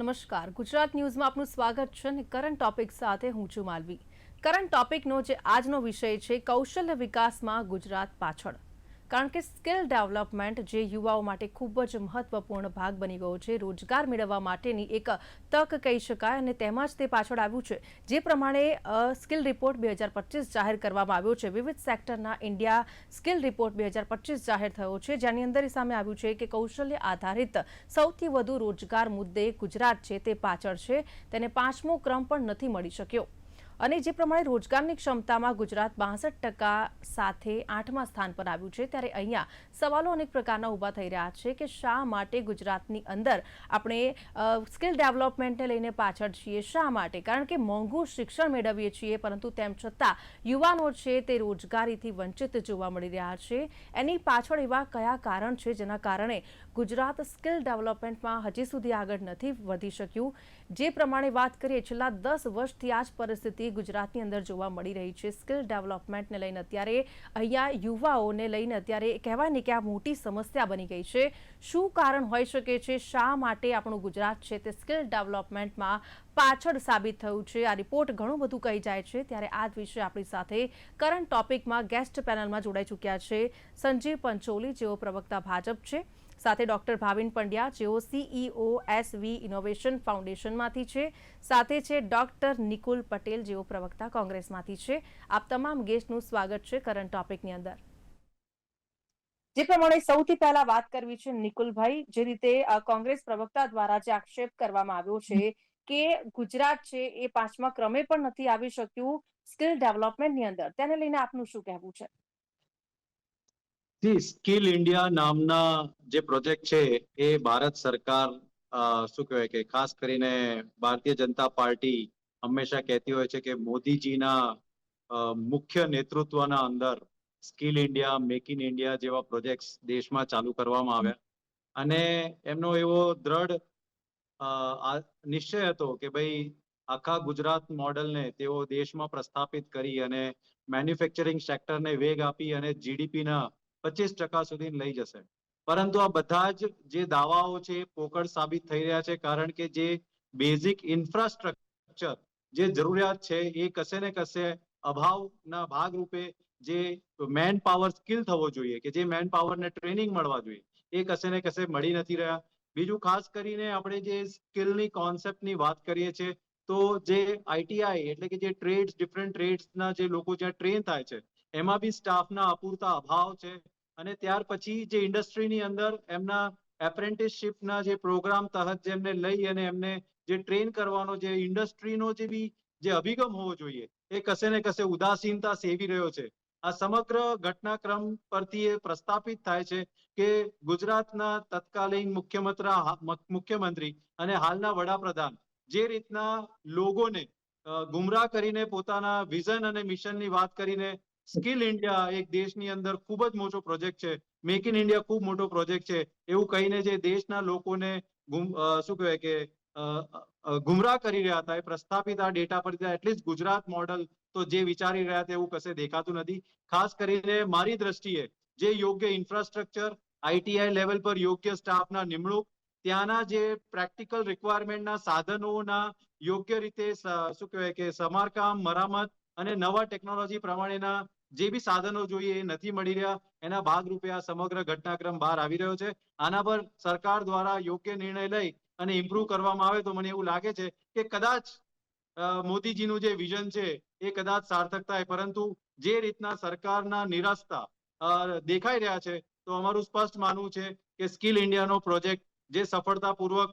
નમસ્કાર. ગુજરાત ન્યૂઝમાં આપનું સ્વાગત છે અને કરંટ ટોપિક સાથે હું છું માલવી. કરંટ ટોપિકનો જે આજનો વિષય છે, કૌશલ્ય વિકાસમાં ગુજરાત પાછળ. કારણ કે સ્કિલ ડેવલપમેન્ટ જે યુવાઓ માટે ખૂબ જ મહત્વપૂર્ણ ભાગ બની ગયો છે, રોજગાર મેળવવા માટેની એક તક કહી શકાય અને તેમાં જ તે પાછળ આવ્યું છે. જે પ્રમાણે સ્કિલ રિપોર્ટ બે હજાર પચીસ જાહેર કરવામાં આવ્યો છે. વિવિધ સેક્ટરના ઇન્ડિયા સ્કિલ રિપોર્ટ બે હજાર પચીસ જાહેર થયો છે. જેની અંદર એ સામે આવ્યું છે કે કૌશલ્ય આધારિત સૌથી વધુ રોજગાર મુદ્દે ગુજરાત છે તે પાછળ છે. તેને પાંચમો ક્રમ પણ નથી મળી શક્યો. અને જે પ્રમાણે રોજગારની ક્ષમતામાં ગુજરાત બાસઠ ટકા સાથે આઠમા સ્થાન પર આવ્યું છે, ત્યારે અહીંયા સવાલો અનેક પ્રકારના ઊભા થઈ રહ્યા છે કે શા માટે ગુજરાતની અંદર આપણે સ્કિલ ડેવલપમેન્ટને લઈને પાછળ છીએ, શા માટે? કારણ કે મોંઘું શિક્ષણ મેળવીએ છીએ, પરંતુ તેમ છતાં યુવાનો છે તે રોજગારીથી વંચિત જોવા મળી રહ્યા છે. એની પાછળ એવા કયા કારણ છે જેના કારણે ગુજરાત સ્કિલ ડેવલપમેન્ટમાં હજી સુધી આગળ નથી વધી શક્યું? જે પ્રમાણે વાત કરીએ, છેલ્લા દસ વર્ષથી આ જ પરિસ્થિતિ ગુજરાતની અંદર જોવા મળી રહી છે. સ્કિલ ડેવલપમેન્ટને લઈને અત્યારે અહીંયા યુવાઓને લઈને અત્યારે કહેવાય ને કે આ મોટી સમસ્યા બની ગઈ છે. શું કારણ હોઈ શકે છે? શા માટે આપણું ગુજરાત છે તે સ્કિલ ડેવલપમેન્ટમાં પાછળ સાબિત થયું છે? આ રિપોર્ટ ઘણું બધું કહી જાય છે. ત્યારે આ વિશે આપણી સાથે કરંટ ટોપિકમાં ગેસ્ટ પેનલમાં જોડાઈ ચૂક્યા છે સંજીવ પંચોલી, જેઓ પ્રવક્તા ભાજપ છે. સાથે ડોક્ટર ભાવિન પંડ્યા, જેઓ સીઈઓ એસવી ઇનોવેશન ફાઉન્ડેશનમાંથી છે. સાથે છે ડોક્ટર નિકુલ પટેલ, જેઓ પ્રવક્તા કોંગ્રેસમાંથી છે. આપ તમામ ગેસ્ટનું સ્વાગત છે કરંટ ટોપિકની અંદર. જે પ્રમાણે સૌથી પહેલા વાત કરવી છે નિકુલભાઈ, જે રીતે કોંગ્રેસ પ્રવક્તા દ્વારા જે આક્ષેપ કરવામાં આવ્યો છે કે ગુજરાત છે એ પાંચમા ક્રમે પણ નથી આવી શક્યું સ્કિલ ડેવલપમેન્ટની અંદર. તેને લઈને આપનું શું કહેવું છે? જી, સ્કિલ ઇન્ડિયા નામના જે પ્રોજેક્ટ છે, એ ભારત સરકાર શું કહેવાય કે, ખાસ કરીને ભારતીય જનતા પાર્ટી હંમેશા કહેતી હોય છે કે મોદીજીના મુખ્ય નેતૃત્વના અંદર skill India, make in India જેવા પ્રોજેક્ટ્સ દેશમાં ચાલુ કરવામાં આવ્યા. અને એમનો એવો દ્રઢ નિશ્ચય હતો કે ભાઈ આખા ગુજરાત મોડલને તેઓ દેશમાં પ્રસ્થાપિત કરી અને મેન્યુફેક્ચરિંગ સેક્ટરને વેગ આપી અને જીડીપીના પચીસ ટકા સુધી લઈ જશે. પરંતુ આ બધા જ જે દાવાઓ છે પોકળ સાબિત થઈ રહ્યા છે કારણ કે જે બેઝિક ઇન્ફ્રાસ્ટ્રક્ચર જે જરૂરિયાત છે એ કશે ને કશે અભાવના ભાગરૂપે જે મેન પાવર સ્કિલ થવો જોઈએ કે જે મેન પાવરને ટ્રેનિંગ મળવા જોઈએ એ કશે ને કશે મળી નથી રહ્યા. બીજું ખાસ કરીને આપણે જે સ્કિલની કોન્સેપ્ટની વાત કરીએ છીએ તો જે આઈટીઆઈ એટલે કે જે ટ્રેડ્સ, ડિફરન્ટ ટ્રેડ્સના જે લોકો જ્યાં ટ્રેન થાય છે એમાં બી સ્ટાફના અપૂરતા અભાવ છે અને ત્યાર પછી જે ઇન્ડસ્ટ્રીની અંદર એમના એપ્રેન્ટિસશીપના જે પ્રોગ્રામ તહત જેમને લઈ અને એમને જે ટ્રેન કરવાનો જે ઇન્ડસ્ટ્રીનો જે બી જે અભિગમ હોવો જોઈએ એ કશે ને કશે ઉદાસીનતા સેવી રહ્યો છે. આ સમગ્ર ઘટનાક્રમ પરથી એ પ્રસ્થાપિત થાય છે કે ગુજરાતના તત્કાલીન મુખ્યમંત્રી મુખ્યમંત્રી અને હાલના વડાપ્રધાન જે રીતના લોકોને ગુમરાહ કરીને પોતાના વિઝન અને મિશનની વાત કરીને સ્કિલ ઇન્ડિયા એક દેશની અંદર ખૂબ જ મોટો પ્રોજેક્ટ છે. મેક ઇન ઇન્ડિયા ખૂબ મોટો પ્રોજેક્ટ છે. એવું કહીને જે દેશના લોકોને શું કહેવાય કે ગુમરાહ કરી રહ્યા હતા, એ પ્રસ્થાપિત આ ડેટા પર એટલીસ્ટ ગુજરાત મોડલ તો જે વિચારી રહ્યા હતા કશે દેખાતું નથી. ખાસ કરીને મારી દ્રષ્ટિએ જે યોગ્ય ઇન્ફ્રાસ્ટ્રક્ચર આઈટીઆઈ લેવલ પર યોગ્ય સ્ટાફના નિમણૂક, ત્યાંના જે પ્રેક્ટિકલ રિક્વાયરમેન્ટના સાધનોના યોગ્ય રીતે શું કહેવાય કે, સમારકામ, મરામત અને નવા ટેકનોલોજી પ્રમાણેના જે બી સાધનો જોઈએ એ નથી મળી રહ્યા, એના ભાગરૂપે આ સમગ્ર ઘટનાક્રમ બહાર આવી રહ્યો છે. આના પર સરકાર દ્વારા યોગ્ય નિર્ણય લઈ અને ઇમ્પ્રુવ કરવામાં આવે તો મને એવું લાગે છે કે કદાચ મોદીજીનું જે વિઝન છે એ કદાચ સાર્થક થાય. પરંતુ જે રીતના સરકારના નિરાશતા દેખાઈ રહ્યા છે તો અમારું સ્પષ્ટ માનવું છે કે સ્કિલ ઇન્ડિયાનો પ્રોજેક્ટ જે સફળતાપૂર્વક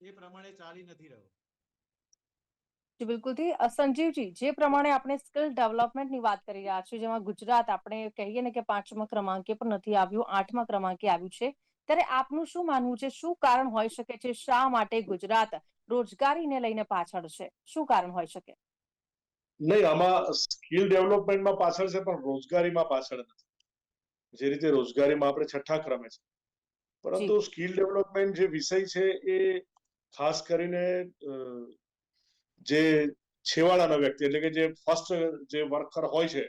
એ પ્રમાણે ચાલી નથી રહ્યો. જી બિલકુલથી સંજીવજી જે પ્રમાણે આપણે સ્કિલ ડેવલપમેન્ટની વાત કરી રહ્યા છીએ જેમાં ગુજરાત આપણે કહીએ ને કે પાંચમા ક્રમાંકે પણ નથી આવ્યું આઠમા ક્રમાંકે આવ્યું છે ત્યારે આપનું શું માનવું છે? શું કારણ હોઈ શકે છે? શા માટે ગુજરાત રોજગારીને લઈને પાછળ છે? શું કારણ હોઈ શકે? નહીં આમાં સ્કિલ ડેવલપમેન્ટમાં પાછળ છે પણ રોજગારીમાં પાછળ નથી. જે રીતે રોજગારીમાં આપણે છઠ્ઠા ક્રમે છે. પરંતુ સ્કિલ ડેવલપમેન્ટ જે વિષય છે એ ખાસ કરીને જે છેવાડાના વ્યક્તિ, એટલે કે જે ફર્સ્ટ જે વર્કર હોય છે,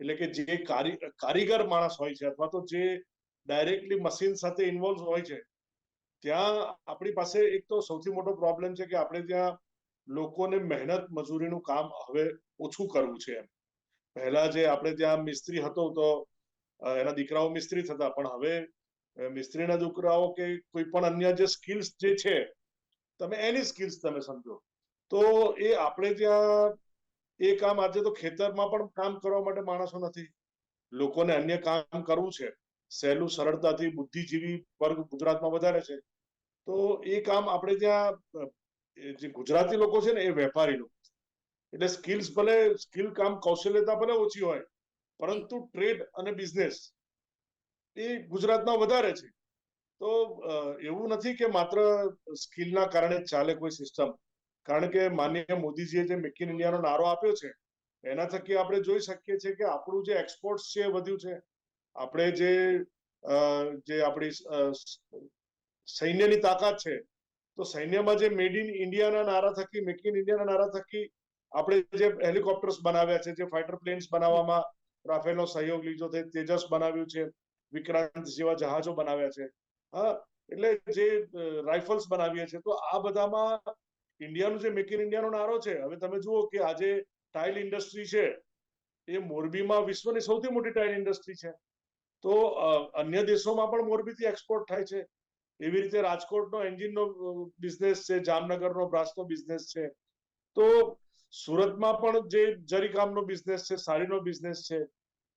એટલે કે જે કારી, કારીગર માણસ હોય છે, અથવા તો જે ડાયરેક્ટલી મશીન સાથે ઇન્વોલ્વ હોય છે, ત્યાં આપણી પાસે એક તો સૌથી મોટો પ્રોબ્લેમ છે કે આપણે ત્યાં લોકોને મહેનત મજૂરીનું કામ હવે ઓછું કરવું છે એમ. પહેલા જે આપણે ત્યાં મિસ્ત્રી હતો તો એના દીકરાઓ મિસ્ત્રી થતા, પણ હવે મિસ્ત્રીના દીકરાઓ કે કોઈ પણ અન્ય જે સ્કિલ્સ જે છે, તમે એની સ્કિલ્સ તમે સમજો. તો એ આપણે ત્યાં, એ કામ આજે તો ખેતરમાં પણ કામ કરવા માટે માણસો નથી. લોકોને અન્ય કામ કરવું છે. સહેલું, સરળતાથી બુદ્ધિજીવી વર્ગ ગુજરાતમાં વધારે છે. તો એ કામ આપણે ત્યાં જે ગુજરાતી લોકો છે ને, એ વેપારી લોકો એટલે સ્કિલ્સ ભલે, સ્કિલ કામ કૌશલ્યતા ભલે ઓછી હોય, પરંતુ ટ્રેડ અને બિઝનેસ એ ગુજરાતમાં વધારે છે. તો એવું નથી કે માત્ર સ્કિલના કારણે ચાલે કોઈ સિસ્ટમ. કારણ કે માનનીય મોદીજીએ જે મેક ઇન ઇન્ડિયાનો નારો આપ્યો છે, એના થકી આપણે જોઈ શકીએ છીએ કે આપણું જે એક્સપોર્ટ છે વધ્યું છે. આપણે જે જે આપણી સૈન્યની તાકાત છે, તો સૈન્યમાં જે મેડ ઇન ઇન્ડિયાના નારા થકી મેક ઇન ઇન્ડિયાના નારા થકી આપણે જે હેલિકોપ્ટર્સ બનાવ્યા છે, જે ફાઇટર પ્લેન્સ બનાવવામાં રાફેલનો સહયોગ લીધો છે, તેજસ બનાવ્યું છે, વિક્રાંત જેવા જહાજો બનાવ્યા છે. હા, એટલે જે રાઇફલ્સ બનાવીએ છીએ, તો આ બધામાં ઇન્ડિયાનું જે મેક ઇન ઇન્ડિયાનો નારો છે. હવે તમે જુઓ કે આજે ટાઇલ ઇન્ડસ્ટ્રી છે, એ મોરબીમાં વિશ્વની સૌથી મોટી ટાઇલ ઇન્ડસ્ટ્રી છે. તો અન્ય દેશોમાં પણ મોરબીથી એક્સપોર્ટ થાય છે. એવી રીતે રાજકોટનો એન્જિનનો બિઝનેસ છે, જામનગરનો બ્રાસનો બિઝનેસ છે. તો, સુરતમાં પણ જે જરીકામનો બિઝનેસ છે, સાડીનો બિઝનેસ છે,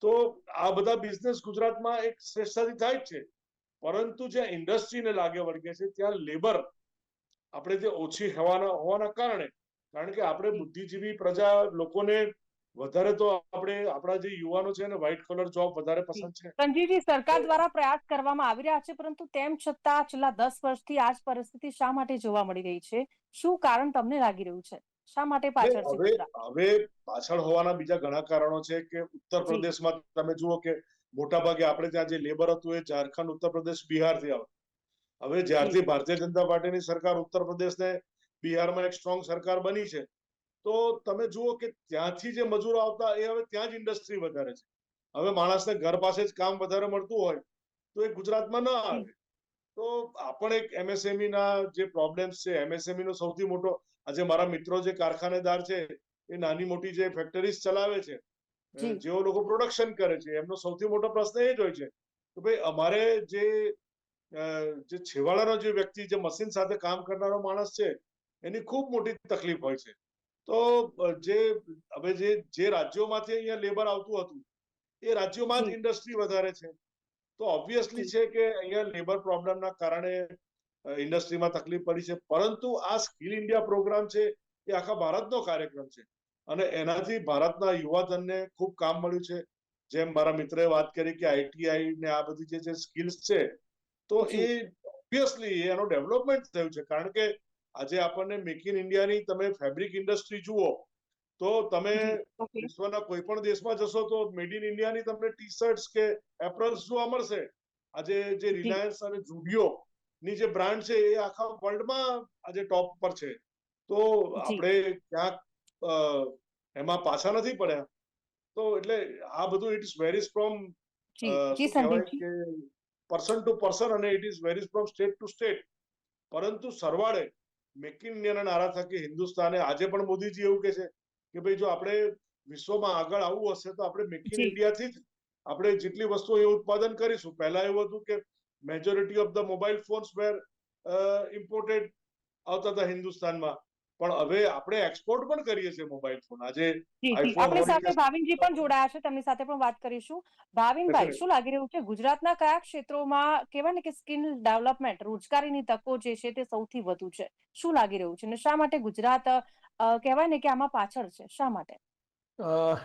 તો આ બધા બિઝનેસ ગુજરાતમાં એક શ્રેષ્ઠતાથી થાય છે. પરંતુ જ્યાં ઇન્ડસ્ટ્રીને લાગે વળગે છે, ત્યાં લેબર આપણે જે ઓછી હોવાના હોવાના કારણે કારણ કે આપણે બુદ્ધિજીવી પ્રજા લોકોને વધારે તો આપણે આપણા જે યુવાનો છે ને વ્હાઇટ કલર જોબ વધારે પસંદ છે. સંજીવજી સરકાર દ્વારા પ્રયાસ કરવામાં આવી રહ્યા છે પરંતુ તેમ છતાં છેલ્લા દસ વર્ષથી આ જ પરિસ્થિતિ શા માટે જોવા મળી રહી છે? શું કારણ તમને લાગી રહ્યું છે? શા માટે પાછળ છે હવે હવે પાછળ હોવાના બીજા ઘણા કારણો છે કે ઉત્તર પ્રદેશમાં તમે જુઓ કે મોટા ભાગે આપણે ત્યાં જે લેબર હતું એ ઝારખંડ ઉત્તર પ્રદેશ બિહારથી આવે. હવે જ્યારથી ભારતીય જનતા પાર્ટીની સરકાર ઉત્તર પ્રદેશને બિહારમાં એક સ્ટ્રોંગ સરકાર બની છે તો તમે જુઓ કે ત્યાંથી જે મજૂરો આવતા એ હવે ત્યાં જ ઇન્ડસ્ટ્રી વધારે છે. હવે માણસને ઘર પાસે જ કામ વધારે મળતું હોય તો એ ગુજરાતમાં ના આવે. તો આપણે એક એમએસએમઈ ના જે પ્રોબ્લેમ્સ છે એમએસએમઈ નો સૌથી મોટો આજે મારા મિત્રો જે કારખાનેદાર છે એ નાની મોટી જે ફેક્ટરીઝ ચલાવે છે જી. જેઓ લોકો પ્રોડક્શન કરે છે એમનો સૌથી મોટો પ્રશ્ન એ જ હોય છે કે ભાઈ અમારે જે જે છેવાડાનો જે વ્યક્તિ જે મશીન સાથે કામ કરનારો માણસ છે એની ખૂબ મોટી તકલીફ હોય છે. તો જે હવે જે જે રાજ્યોમાંથી અહીંયા લેબર આવતું હતું એ રાજ્યોમાં જ ઇન્ડસ્ટ્રી વધારે છે. તો ઓબ્વિયસલી છે કે અહીંયા લેબર પ્રોબ્લેમના કારણે ઇન્ડસ્ટ્રીમાં તકલીફ પડી છે. પરંતુ આ સ્કિલ ઇન્ડિયા પ્રોગ્રામ છે એ આખા ભારતનો કાર્યક્રમ છે. અને એનાથી ભારતના યુવાધનને ખૂબ કામ મળ્યું છે. જેમ મારા મિત્રએ વાત કરી કે આઈટીઆઈ ને આ બધી જે જે સ્કિલ્સ છે તો એ ઓબ્વિયસલી એનો ડેવલપમેન્ટ થયું છે. કારણ કે આજે આપણને મેક ઇન ઇન્ડિયાની તમે ફેબ્રિક ઇન્ડસ્ટ્રી જુઓ તો તમે વિશ્વના કોઈ પણ દેશમાં જશો તો મેડ ઇન ઇન્ડિયાની તમને ટી શર્ટ્સ કે એપ્રલ્સ જોવા મળશે. આજે જે રિલાયન્સ અને જુડિયો ની જે બ્રાન્ડ છે એ આખા વર્લ્ડમાં આજે ટોપ પર છે. તો આપણે ક્યાંક એમાં પાછા નથી પડ્યા. તો એટલે આ બધું ઇટ ઇઝ વેરીઝ ફ્રોમ કે પર્સન ટુ પર્સન અને it is varies from state to state પરંતુ સરવાળે મેક ઇન ઇન્ડિયાના નારા થકી હિન્દુસ્તાને આજે પણ મોદીજી એવું કે છે કે ભાઈ જો આપણે વિશ્વમાં આગળ આવવું હશે તો આપણે મેક ઇન ઇન્ડિયાથી જ આપણે જેટલી વસ્તુઓ એ ઉત્પાદન કરીશું. પહેલા એવું હતું કે majority of the mobile phones were imported આવતા હતા હિન્દુસ્તાનમાં. પણ હવે આપણે એક્સપોર્ટ પણ કરીએ છીએ મોબાઈલ ફોન આજે આપણી સાથે ભાવિનજી પણ જોડાયા છે. તેમની સાથે પણ વાત કરીશું. ભાવિનભાઈ શું લાગી રહ્યું છે? ગુજરાતના કયા ક્ષેત્રોમાં કહેવાય ને કે સ્કિલ ડેવલપમેન્ટ રોજગારીની તકો જે છે તે સૌથી વધુ છે? શું લાગી રહ્યું છે? અને શા માટે ગુજરાત કહેવાય ને કે આમાં પાછળ છે? શા માટે? અ,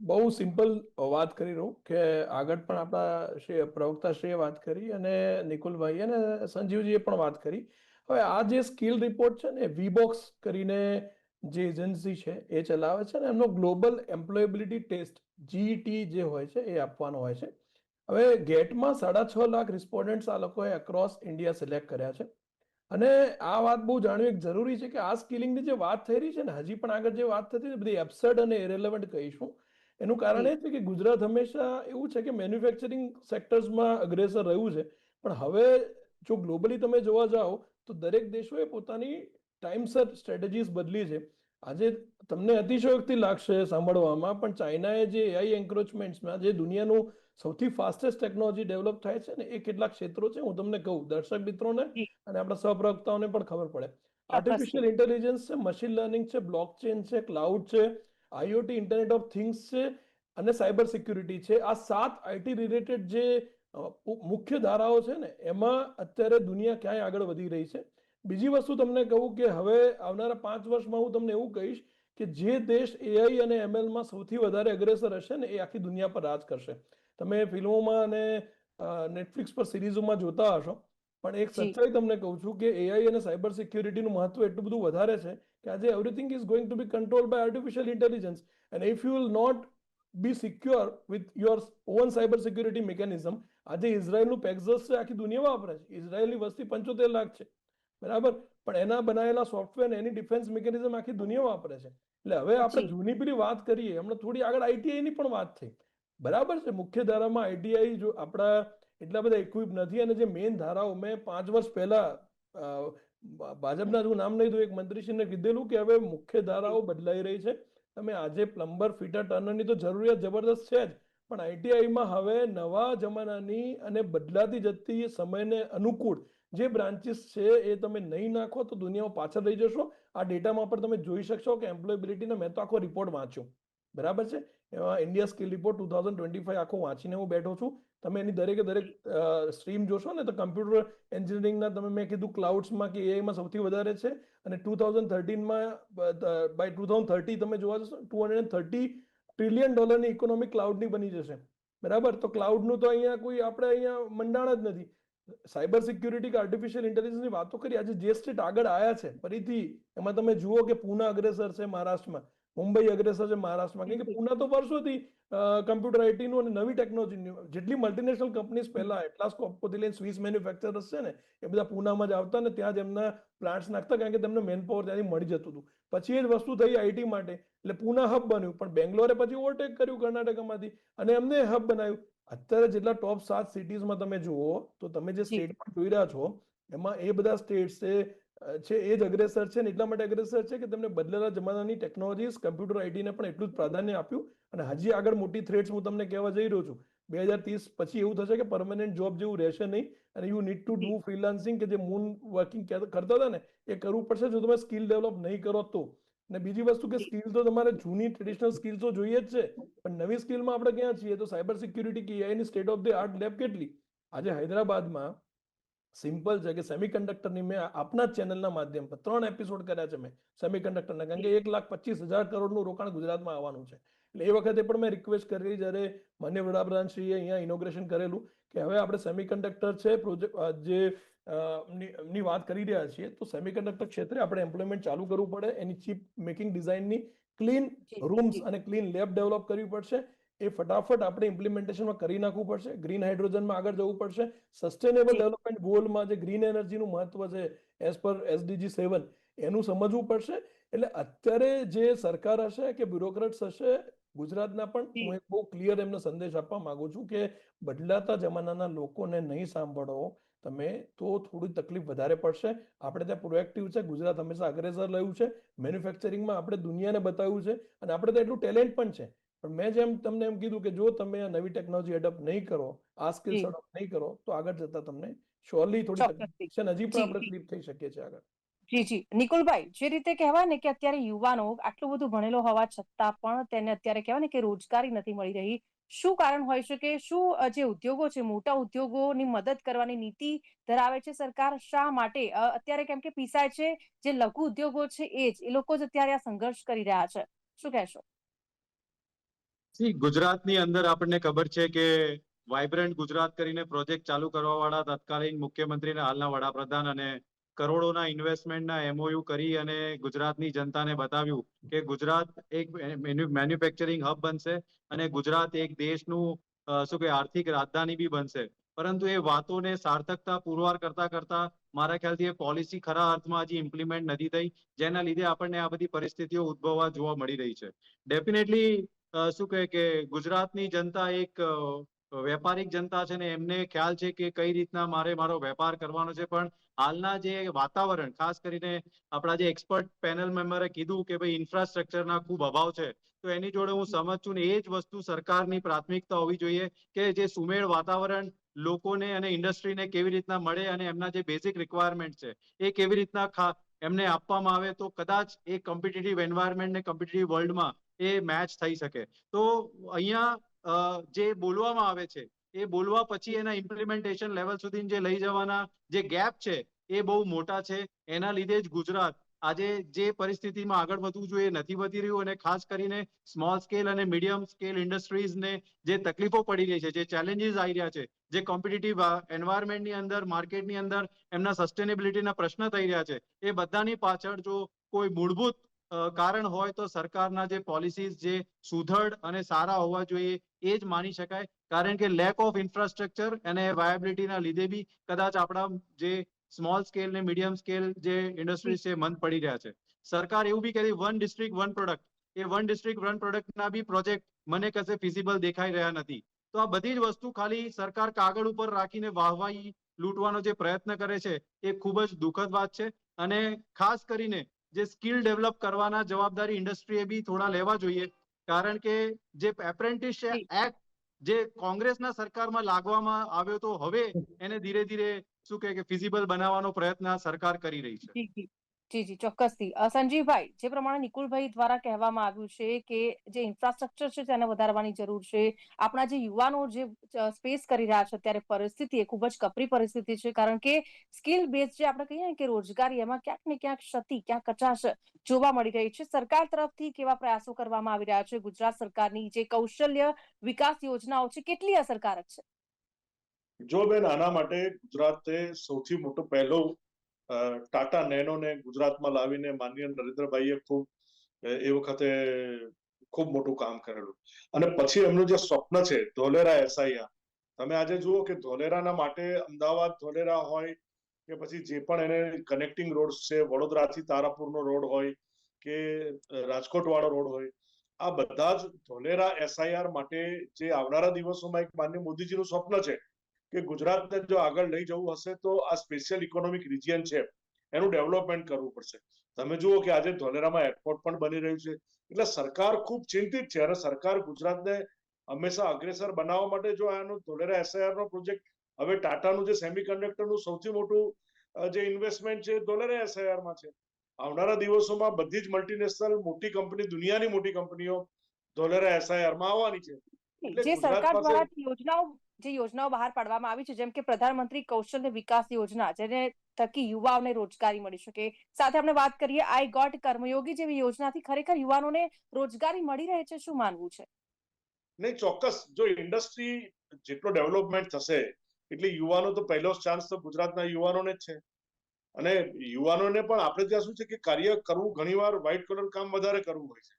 બહુ સિમ્પલ વાત કરી રહ્યું કે આગળ પણ આપણા પ્રવક્તા પ્રવક્તાશ્રીએ વાત કરી અને નિકુલભાઈ અને સંજીવજીએ પણ વાત કરી. હવે આ જે સ્કિલ રિપોર્ટ છે ને વીબોક્સ કરીને જે એજન્સી છે એ ચલાવે છે ને એમનો ગ્લોબલ એમ્પ્લોયેબિલિટી ટેસ્ટ જીઈટી જે હોય છે એ આપવાનો હોય છે. હવે ગેટમાં સાડા છ લાખ રિસ્પોન્ડન્ટ્સ આ લોકોએ અક્રોસ ઇન્ડિયા સિલેક્ટ કર્યા છે. અને આ વાત બહુ જાણવી જરૂરી છે કે આ સ્કિલિંગની જે વાત થઈ રહી છે ને, હજી પણ આગળ જે વાત થતી બધી એબ્સર્ડ અને ઇરેલેવન્ટ કહીશું. એનું કારણ એ છે કે ગુજરાત હંમેશા એવું છે કે મેન્યુફેક્ચરિંગ સેક્ટર્સમાં અગ્રેસર રહ્યું છે. પણ હવે જો ગ્લોબલી તમે જોવા જાઓ તો દરેક દેશોએ પોતાની ટાઈમસર સ્ટ્રેટેજીસ બદલી છે. આજે તમને અતિશયોક્તિ લાગશે સાંભળવામાં પણ ચાઇનાએ જે એઆઈ એન્ક્રોચમેન્ટ્સમાં જે દુનિયાનું સૌથી ફાસ્ટેસ્ટ ટેકનોલોજી ડેવલપ થાય છે ને એ કેટલાક ક્ષેત્રો છે હું તમને કહું. દર્શક મિત્રોને અને આપણા સહપ્રવક્તાઓને પણ ખબર પડે. આર્ટિફિશિયલ ઇન્ટેલિજન્સ છે મશીન લર્નિંગ છે બ્લોકચેન છે ક્લાઉડ છે આઈઓટી ઇન્ટરનેટ ઓફ થિંગ્સ છે અને સાયબર સિક્યુરિટી છે. આ સાત આઈટી રિલેટેડ જે મુખ્ય ધારાઓ છે ને એમાં અત્યારે દુનિયા ક્યાંય આગળ વધી રહી છે. બીજી વસ્તુ તમને કહું કે હવે આવનારા પાંચ વર્ષમાં હું તમને એવું કહીશ કે જે દેશ એઆઈ અને એમએલમાં સૌથી વધારે અગ્રેસર હશે ને એ આખી દુનિયા પર રાજ કરશે. તમે ફિલ્મોમાં અને નેટફ્લિક્સ પર સિરીઝોમાં જોતા હશો પણ એક. સચ્ચાઈ તમને કહું છું કે એઆઈ અને સાયબર સિક્યુરિટીનું મહત્વ એટલું બધું વધારે છે કે આજે everything is going to be control by artificial intelligence and if you will not be secure with your own cyber security mechanism આજે ઇઝરાયલનું પેક્ઝસ છે આખી દુનિયામાં વાપરે છે. ઇઝરાયલની વસ્તી પંચોતેર લાખ છે. બરાબર? પણ એના બનાવેલા સોફ્ટવેર એની ડિફેન્સ મિકેનિઝમ આખી દુનિયા વાપરે છે. એટલે હવે આપણે જૂની પેલી વાત કરીએ હમણાં થોડી આગળ આઈટીઆઈ ની પણ વાત થઈ. બરાબર છે? મુખ્ય ધારામાં આઈટીઆઈ જો આપણા એટલા બધા ઇક્વિપ નથી અને જે મેઇન ધારાઓ મેં પાંચ વર્ષ પહેલા ભાજપના જો નામ નહીં તો એક મંત્રીશ્રીને કીધેલું કે હવે મુખ્ય ધારાઓ બદલાઈ રહી છે. તમે આજે પ્લમ્બર ફિટર ટર્નરની તો જરૂરિયાત જબરદસ્ત છે જ. પણ આઈટીઆઈમાં હવે નવા જમાનાની અને બદલાતી જતી સમયને અનુકૂળ જે બ્રાન્ચીસ છે એ તમે નહીં નાખો તો દુનિયામાં પાછળ રહી જશો. આ ડેટામાં પણ તમે જોઈ શકશો કે એમ્પ્લોયબિલિટીનો મેં તો આખો રિપોર્ટ વાંચ્યો. બરાબર છે? એમાં India skill report two thousand twenty five આખો વાંચીને હું બેઠો છું. તમે એની દરેકે દરેક સ્ટ્રીમ જોશો ને તો કમ્પ્યુટર એન્જિનિયરિંગના તમે મેં કીધું ક્લાઉડ્સમાં કે એઆઈમાં સૌથી વધારે છે. અને ટુ થાઉઝન્ડ થર્ટીનમાં બાય ટુ થાઉઝન્ડ થર્ટી તમે જોવા જશો ટુ હંડ્રેડ થર્ટી ટ્રિલિયન ડોલરની ઇકોનોમી ક્લાઉડની બની જશે. બરાબર? તો ક્લાઉડનું તો અહીંયા કોઈ આપણે અહીંયા મંડાણ જ નથી. સાયબર સિક્યુરિટી કે આર્ટિફિશિયલ ઇન્ટેલિજન્સની વાતો કરી. આજે જે સ્ટેટ આગળ આવ્યા છે. ફરીથી એમાં તમે જુઓ કે પૂના અગ્રેસર છે મહારાષ્ટ્રમાં. મુંબઈ અગ્રેસર છે મહારાષ્ટ્રમાં. કેમ કે પુના તો વર્ષોથી કમ્પ્યુટર આઈટીનું અને નવી ટેકનોલોજીનું જેટલી મલ્ટીનેશનલ કંપનીઝ પહેલા એટલા સ્કોપથી લઈને સ્વીસ મેન્યુફેક્ચરર્સ છે ને એ બધા પુનામાં જ આવતા ને ત્યાં જ એમના પ્લાન્ટ્સ નાખતા કારણ કે તેમને મેન પાવર ત્યાંથી મળી જતું હતું. પછી એ જ વસ્તુ થઈ આઈટી માટે. એટલે પુના હબ બન્યું. પણ બેંગ્લોરે પછી ઓવરટેક કર્યું કર્ણાટકમાંથી અને એમને હબ બનાવ્યું. અત્યારે જેટલા ટોપ સાત સિટીઝમાં તમે જુઓ તો તમે જે જી. સ્ટેટ જોઈ રહ્યા છો એમાં એ બધા સ્ટેટ્સ છે, એ જ અગ્રેસર છે ને એટલા માટે અગ્રેસર છે કે તેમને બદલેલા જમાનાની ટેકનોલોજીસ કમ્પ્યુટર આઈટીને પણ એટલું જ પ્રાધાન્ય આપ્યું અને હજી આગળ મોટી થ્રેટ્સ હું તમને કહેવા જઈ રહ્યો છું. બે હજાર ત્રીસ પછી એવું થશે કે પરમનન્ટ જોબ જેવું રહેશે નહીં અને you need to do freelancing કે જે મૂન વર્કિંગ કરતા હતા ને, એ કરવું પડશે. જો તમે સ્કિલ ડેવલપ નહીં કરો તો. ને બીજી વસ્તુ કે સ્કિલ તો તમારે જૂની ટ્રેડિશનલ સ્કિલ તો જોઈએ જ છે, પણ નવી સ્કિલમાં આપણે ક્યાં છીએ? તો સાયબર સિક્યુરિટી કે એઆઈની state of the art lab કેટલી? આજે હૈદરાબાદમાં સિમ્પલ છે કે સેમિકન્ડક્ટરની મેં આપના ચેનલના માધ્યમ પર ત્રણ એપિસોડ કર્યા છે મેં સેમિકન્ડક્ટરના કારણ કે એક લાખ પચીસ હજાર કરોડનું રોકાણ ગુજરાતમાં આવવાનું છે. એટલે એ વખતે પણ મેં રિક્વેસ્ટ કરેલી જ્યારે માન્ય વડાપ્રધાનશ્રીએ અહીંયા ઇનોગ્રેશન કરેલું કે હવે આપણે સેમિકન્ડક્ટર છે પ્રોજેક્ટ જે ની વાત કરી રહ્યા છીએ તો સેમિકન્ડક્ટર ક્ષેત્રે આપણે એમ્પ્લોયમેન્ટ ચાલુ કરવું પડે એની ચીપ મેકિંગ ડિઝાઇનની ક્લીન રૂમ્સ અને ક્લીન લેબ ડેવલપ કરવી પડશે. એ ફટાફટ આપણે ઇમ્પ્લિમેન્ટેશનમાં કરી નાખવું પડશે. ગ્રીન હાઇડ્રોજનમાં આગળ જવું પડશે. સસ્ટેનેબલ ડેવલપમેન્ટ ગોલમાં જે ગ્રીન એનર્જીનું મહત્વ છે એઝ પર એસડીજી સેવન એનું સમજવું પડશે. એટલે અત્યારે જે સરકાર હશે કે બ્યુરોક્રેટ્સ હશે, ગુજરાતના પણ હું એક બહુ ક્લિયર એમને સંદેશ આપવા માંગુ છું કે બદલાતા જમાનાના લોકોને નહીં સાંભળો. તમે તો થોડી તકલીફ વધારે પડશે. આપણે ત્યાં પ્રોએક્ટિવ છે. ગુજરાત હંમેશા અગ્રેસર રહ્યું છે. મેન્યુફેક્ચરિંગમાં આપણે દુનિયાને બતાવ્યું છે. અને આપણે ત્યાં એટલું ટેલેન્ટ પણ છે. પણ મેં જેમ તમને એમ કીધું કે જો તમે આ નવી ટેકનોલોજી એડપ્ટ નહીં કરો આ સ્કિલ્સ. એડપ્ટ નહીં કરો તો આગળ જતા તમને શ્યોરલી થોડી તકલીફ હજી પણ આપણે તકલીફ થઈ શકીએ છીએ આગળ. જી જી. નિકુલભાઈ જે રીતે કહેવાય ને કે અત્યારે યુવાનો આટલું બધું ભણેલો હોવા છતાં પણ તેને અત્યારે કહેવાય ને કે રોજગારી નથી મળી રહી. શું કારણ હોય શકે? શું જે ઉદ્યોગો છે મોટા ઉદ્યોગોની મદદ કરવાની નીતિ ધરાવે છે સરકાર? શા માટે? અત્યારે કેમ કે પીસાય છે જે લઘુ ઉદ્યોગો છે એ જ. એ લોકો જ અત્યારે આ સંઘર્ષ કરી રહ્યા છે. શું કહેશો? ગુજરાતની અંદર આપણને ખબર છે કે વાઇબ્રન્ટ ગુજરાત કરીને પ્રોજેક્ટ ચાલુ કરવા વાળા તત્કાલીન મુખ્યમંત્રી અને હાલના વડાપ્રધાન અને કરોડોના ઇન્વેસ્ટમેન્ટના એમઓયુ કરી અને ગુજરાતની જનતાને બતાવ્યું કે ગુજરાત એક મેન્યુફેક્ચરિંગ હબ બનશે અને ગુજરાત એક દેશનું શું કે આર્થિક રાજધાની બી બનશે. પરંતુ એ વાતોને સાર્થકતા પુરવાર કરતા કરતા મારા ખ્યાલથી એ પોલિસી ખરા અર્થમાં હજી ઇમ્પ્લિમેન્ટ નથી થઈ, જેના લીધે આપણને આ બધી પરિસ્થિતિઓ ઉદ્ભવવા જોવા મળી રહી છે. ડેફિનેટલી શું કહે કે ગુજરાતની જનતા એક વેપારિક જનતા છે ને એમને ખ્યાલ છે કે કઈ રીતના મારે મારો વેપાર કરવાનો છે. પણ હાલના જે વાતાવરણ, ખાસ કરીને આપણા જે એક્સપર્ટ પેનલ મેમ્બરે કીધું કે ભાઈ ઇન્ફ્રાસ્ટ્રક્ચરના ખૂબ અભાવ છે, તો એની જોડે હું સમજ છું ને એ જ વસ્તુ સરકારની પ્રાથમિકતા હોવી જોઈએ કે જે સુમેળ વાતાવરણ લોકોને અને ઇન્ડસ્ટ્રીને કેવી રીતના મળે અને એમના જે બેઝિક રિક્વાયરમેન્ટ છે એ કેવી રીતના એમને આપવામાં આવે, તો કદાચ એ કોમ્પિટેટિવ એન્વાયરમેન્ટ ને કોમ્પિટેટિવ વર્લ્ડમાં એ મેચ થઈ શકે. તો અહીંયા જે બોલવામાં આવે છે, એ બોલવા પછી એના ઇમ્પ્લિમેન્ટેશન લેવલ સુધી જે લઈ જવાના જે ગેપ છે, એ બહુ મોટા છે. એના લીધે જ ગુજરાત આજે જે પરિસ્થિતિમાં આગળ વધવું જોઈએ નથી વધી રહ્યું અને ખાસ કરીને સ્મોલ સ્કેલ અને મીડિયમ સ્કેલ ઇન્ડસ્ટ્રીઝને જે તકલીફો પડી રહી છે, જે ચેલેન્જીસ આવી રહ્યા છે, જે કોમ્પિટિટિવ એન્વાયરમેન્ટની અંદર માર્કેટની અંદર એમના સસ્ટેનેબિલિટીના પ્રશ્ન થઈ રહ્યા છે, એ બધાની પાછળ જો કોઈ મૂળભૂત કારણ હોય તો સરકારના જે પોલિસીઝ જે સુધડ અને સારા હોવા જોઈએ, એ જ માની શકાય. કારણ કે લેક ઓફ ઇન્ફ્રાસ્ટ્રક્ચર અને વાયબિલિટીના લીધે બી કદાચ આપણા જે સ્મોલ સ્કેલ ને મીડિયમ સ્કેલ જે ઇન્ડસ્ટ્રીઝ છે, મંદ પડી રહ્યા છે. સરકાર એવું બી કહે વન ડિસ્ટ્રિક્ટ વન પ્રોડક્ટ એ વન ડિસ્ટ્રિક્ટ વન પ્રોડક્ટના બી પ્રોજેક્ટ મને કશે ફિઝિબલ દેખાઈ રહ્યા નથી. તો આ બધી જ વસ્તુ ખાલી સરકાર કાગળ ઉપર રાખીને વાહવાઈ લૂંટવાનો જે પ્રયત્ન કરે છે, એ ખૂબ જ દુઃખદ વાત છે. અને ખાસ કરીને જે સ્કિલ ડેવલપ કરવાના જવાબદારી ઇન્ડસ્ટ્રીએ બી થોડા લેવા જોઈએ. કારણ કે જે એપ્રેન્ટિસ એક્ટ જે કોંગ્રેસના સરકારમાં લાગવામાં આવ્યો તો હવે એને ધીરે ધીરે શું કે ફિઝિબલ બનાવવાનો પ્રયત્ન સરકાર કરી રહી છે. જી જી, ચોક્કસથી. સંજીવભાઈ, જે પ્રમાણે નિકુલભાઈ દ્વારા કહેવામાં આવ્યું છે કે જે ઇન્ફ્રાસ્ટ્રક્ચર છે તેને વધારવાની જરૂર છે. આપણા જે યુવાનો જે સ્પેસ કરી રહ્યા છે અત્યારે પરિસ્થિતિ એ ખૂબ જ કપરી પરિસ્થિતિ છે. કારણ કે સ્કિલ બેઝ જે આપણે કહીએ ને કે રોજગારી, એમાં ક્યાંક ને ક્યાંક ક્ષતિ, ક્યાંક કચાશ જોવા મળી રહી છે. સરકાર તરફથી કેવા પ્રયાસો કરવામાં આવી રહ્યા છે? ગુજરાત સરકારની જે કૌશલ્ય વિકાસ યોજનાઓ છે, કેટલી અસરકારક છે? જો બેન આના માટે ગુજરાતે સૌથી મોટો પહેલો ટાટા નેનોને ગુજરાતમાં લાવીને માનનીય નરેન્દ્રભાઈએ ખૂબ એ વખતે ખૂબ મોટું કામ કરેલું. અને પછી એમનું જે સ્વપ્ન છે, ધોલેરા એસઆઈઆર. તમે આજે જુઓ કે ધોલેરાના માટે અમદાવાદ ધોલેરા હોય કે પછી જે પણ એને કનેક્ટિંગ રોડ છે, વડોદરાથી તારાપુરનો રોડ હોય કે રાજકોટ વાળો રોડ હોય, આ બધા જ ધોલેરા એસઆઈઆર માટે જે આવનારા દિવસોમાં એક માન્ય મોદીજીનું સ્વપ્ન છે કે ગુજરાતને જો આગળ લઈ જવું હશે તો આ સ્પેશિયલ ઇકોનોમિક રિજિયન છે એનું ડેવલપમેન્ટ કરવું પડશે. તમે જુઓ કે આજે ધોલેરામાં એરપોર્ટ પણ બની રહ્યું છે. એટલે સરકાર ખૂબ ચિંતિત છે અને સરકાર ગુજરાતને હંમેશા અગ્રેસર બનાવવા માટે જો આનું ધોલેરા એસઆઈઆર નો પ્રોજેક્ટ હવે ટાટાનું જે સેમિકન્ડક્ટરનું સૌથી મોટું જે ઇન્વેસ્ટમેન્ટ છે ધોલેરા એસઆઈઆરમાં છે. આવનારા દિવસોમાં બધી જ મલ્ટીનેશનલ મોટી કંપની દુનિયાની મોટી કંપનીઓ ધોલેરા એસઆઈઆરમાં આવવાની છે. જે સરકાર દ્વારા યોજનાઓ જે યોજનાઓ બહાર પાડવામાં આવી છે, જેમ કે પ્રધાનમંત્રી કૌશલ્ય વિકાસ યોજના, જેને થકી યુવાઓને રોજગારી મળી શકે. સાથે આપણે વાત કરીએ આઈ ગોટ કર્મયોગી જેવી યોજનાથી ખરેખર યુવાનોને રોજગારી મળી રહે છે, શું માનવું છે? નહીં, ચોક્કસ. જો ઇન્ડસ્ટ્રી જેટલો ડેવલપમેન્ટ થશે, એટલે યુવાનો તો પહેલો ચાન્સ તો ગુજરાતના યુવાનોને છે. અને યુવાનોને પણ આપણે ત્યાં શું છે કે કાર્ય કરવું ઘણીવાર વ્હાઇટ કોલર કામ વધારે કરવું હોય છે.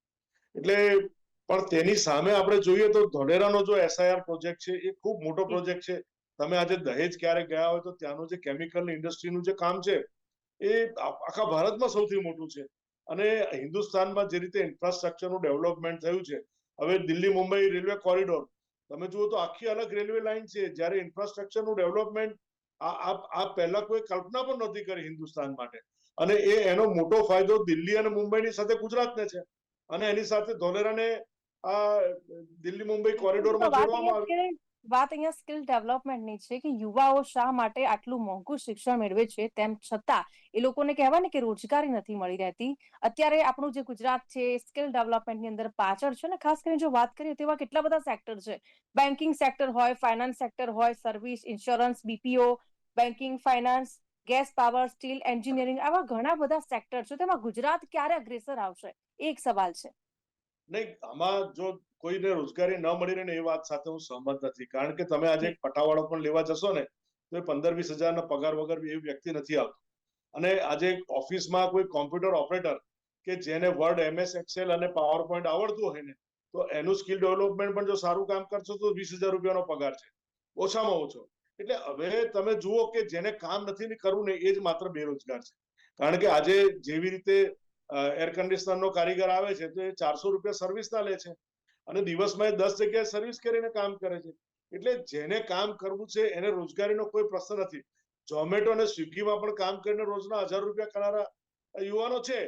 એટલે પણ તેની સામે આપણે જોઈએ તો ધોલેરાનો જો એસઆઈઆર પ્રોજેક્ટ છે, એ ખૂબ મોટો પ્રોજેક્ટ છે. તમે આજે દહેજ ક્યારે ગયા હોય તો ત્યાંનું જે કેમિકલ ઇન્ડસ્ટ્રીનું જે કામ છે, એ આખા ભારતમાં સૌથી મોટું છે. અને હિન્દુસ્તાનમાં જે રીતે ઇન્ફ્રાસ્ટ્રક્ચરનું ડેવલપમેન્ટ થયું છે, હવે દિલ્હી, મુંબઈ રેલવે કોરિડોર તમે જુઓ તો આખી અલગ રેલવે લાઇન છે. જ્યારે ઇન્ફ્રાસ્ટ્રક્ચરનું ડેવલપમેન્ટ આ આ પહેલા કોઈ કલ્પના પણ નહોતી કરી હિન્દુસ્તાન માટે. અને એ એનો મોટો ફાયદો દિલ્હી અને મુંબઈની સાથે ગુજરાતને છે. અને એની સાથે ધોલેરાને આ દિલ્હી મુંબઈ કોરિડોરમાં વાત અહીંયા વાત અહીંયા સ્કિલ ડેવલપમેન્ટની છે કે યુવાઓ શા માટે આટલું મોંઘું શિક્ષણ મેળવે છે તેમ છતાં એ લોકોને કહેવાય ને કે રોજગારી નથી મળી રહેતી. અત્યારે આપણું જે ગુજરાત છે સ્કિલ ડેવલપમેન્ટની અંદર પાછળ છે ને ખાસ કરીને જો વાત કરીએ તેવા કેટલા બધા સેક્ટર છે. બેન્કિંગ સેક્ટર હોય ફાઇનાન્સ સેક્ટર હોય service insurance BPO banking finance gas power steel engineering આવા ઘણા બધા સેક્ટર છે. તેમાં ગુજરાત ક્યારે અગ્રેસર આવશે? એ એક સવાલ છે. નહીં, આમાં જો કોઈને રોજગારી ન મળી રહે ને એ વાત સાથે હું સહમત નથી. કારણ કે તમે આજે એક પટાવાળો પણ લેવા જશો ને, તો એ પંદર વીસ હજારના પગાર વગર એ વ્યક્તિ નથી આવતો. અને આજે ઓફિસમાં કોઈ કોમ્પ્યુટર ઓપરેટર કે જેને વર્ડ એમએસ એક્સેલ અને પાવર પોઈન્ટ આવડતું હોય ને, તો એનું સ્કિલ ડેવલપમેન્ટ પણ જો સારું કામ કરશો તો વીસ હજાર રૂપિયાનો પગાર છે. ઓછામાં ઓછો. એટલે હવે તમે જુઓ કે જેને કામ નથી કરવું ને એ જ માત્ર બેરોજગાર છે. કારણ કે આજે જેવી રીતે એર કન્ડિશનરનો કારીગર આવે છે તો એ ચારસો રૂપિયા સર્વિસના લે છે. અને દિવસમાં એ દસ જગ્યાએ સર્વિસ કરીને કામ કરે છે. એટલે જેને કામ કરવું છે એને રોજગારીનો કોઈ પ્રશ્ન નથી. ઝોમેટો અને સ્વિગીમાં પણ કામ કરીને રોજના હજાર રૂપિયા કરનારા યુવાનો છે.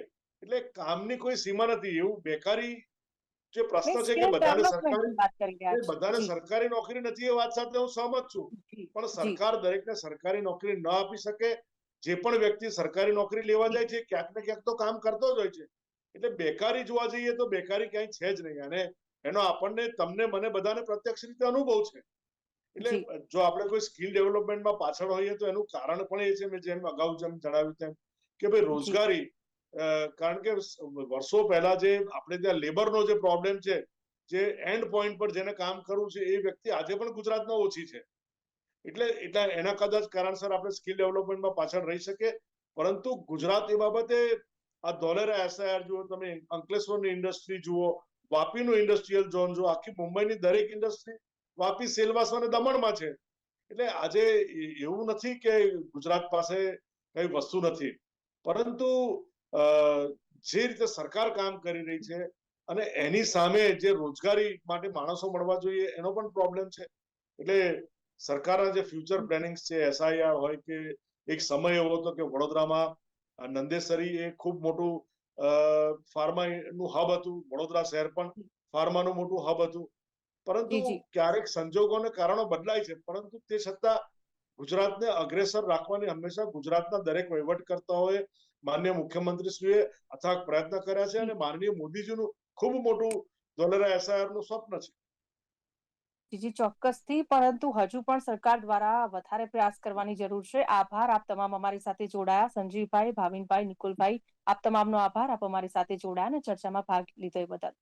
એટલે કામની કોઈ સીમા નથી. એવું બેકારી જે પ્રશ્ન છે કે બધાને સરકારી. બધાને સરકારી નોકરી નથી એ વાત સાથે હું સહમત છું. પણ. સરકાર દરેકને સરકારી નોકરી ન આપી શકે જે પણ વ્યક્તિ સરકારી નોકરી લેવા જાય છે ક્યાંક ને ક્યાંક તો કામ કરતો જ હોય છે. એટલે બેકારી જોવા જઈએ તો બેકારી ક્યાંય છે જ નહીં. અને એનો આપણને તમને મને બધાને પ્રત્યક્ષ રીતે અનુભવ છે. એટલે જો. આપણે કોઈ સ્કિલ ડેવલપમેન્ટમાં પાછળ હોઈએ તો એનું કારણ પણ એ છે મેં જેમ અગાઉ જેમ જણાવ્યું તેમ કે ભાઈ રોજગારી કારણ કે વર્ષો પહેલા જે આપણે ત્યાં લેબરનો જે પ્રોબ્લેમ છે જે એન્ડ પોઈન્ટ પર જેને કામ કરવું છે એ વ્યક્તિ આજે પણ ગુજરાતમાં ઓછી છે. એટલે એટલે એના કદાચ કારણસર આપણે સ્કિલ ડેવલપમેન્ટમાં પાછળ રહી શકીએ. પરંતુ ગુજરાત એ બાબતે આ ધોલેરા એસઆઈઆર જુઓ, તમે અંકલેશ્વરની ઇન્ડસ્ટ્રી જુઓ, વાપીનું ઇન્ડસ્ટ્રીયલ ઝોન જુઓ, આખી મુંબઈની દરેક ઇન્ડસ્ટ્રી વાપી, સેલવાસ અને દમણમાં છે. એટલે આજે એવું નથી કે ગુજરાત પાસે કઈ વસ્તુ નથી. પરંતુ જે રીતે સરકાર કામ કરી રહી છે અને એની સામે જે રોજગારી માટે માણસો મળવા જોઈએ, એનો પણ પ્રોબ્લેમ છે. એટલે સરકારના જે ફ્યુચર પ્લાનિંગ છે એસઆઈઆર હોય કે એક સમય એવો હતો કે વડોદરામાં નંદેસરી એ ખૂબ મોટું ફાર્માનું હબ હતું. વડોદરા શહેર પણ ફાર્માનું મોટું હબ હતું. પરંતુ. ક્યારેક સંજોગોને કારણો બદલાય છે. પરંતુ તે છતાં ગુજરાતને અગ્રેસર રાખવાની હંમેશા ગુજરાતના દરેક વહીવટકર્તાઓએ માનનીય મુખ્યમંત્રીશ્રીએ અથાગ પ્રયત્ન કર્યા છે અને માનનીય મોદીજીનું ખૂબ મોટું ધોલેરા એસઆઈઆરનું સ્વપ્ન છે. જી, જી, ચોક્કસથી. પરંતુ હજુ પણ સરકાર દ્વારા વધારે પ્રયાસ કરવાની જરૂર છે. આભાર. આપ તમામ અમારી સાથે જોડાયા. સંજીવભાઈ ભાવિનભાઈ નિકુલભાઈ આપ તમામનો આભાર. આપ અમારી સાથે જોડાયા અને ચર્ચામાં ભાગ લીધો એ બદલ.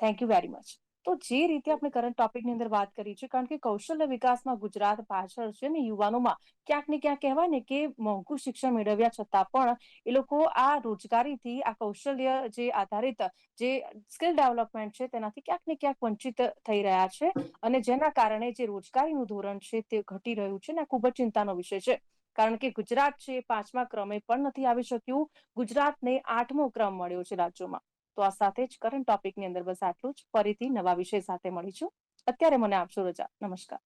થેન્ક યુ વેરી મચ તો જે રીતે આપણે કરંટ ટોપિકની અંદર વાત કરી છે, કારણ કે કૌશલ્ય વિકાસમાં ગુજરાત પાછળ છે ને યુવાનોમાં, ક્યાંક ને ક્યાંક કહેવાય ને કે મોંઘું શિક્ષણ મેળવ્યા છતાં પણ એ લોકો આ રોજગારીથી, આ કૌશલ્ય જે આધારિત જે સ્કિલ ડેવલપમેન્ટ છે તેનાથી ક્યાંક ને ક્યાંક વંચિત થઈ રહ્યા છે અને જેના કારણે જે રોજગારીનું ધોરણ છે તે ઘટી રહ્યું છે ને ખૂબ જ ચિંતાનો વિષય છે. કારણ કે ગુજરાત છે પાંચમા ક્રમે પણ નથી આવી શક્યું. ગુજરાતને આઠમો ક્રમ મળ્યો છે રાજ્યોમાં. તો આ સાથે જ કરંટ ટોપિકની અંદર બસ આટલું જ. ફરીથી નવા વિષય સાથે મળીશું. અત્યારે મને આપશો રજા. નમસ્કાર.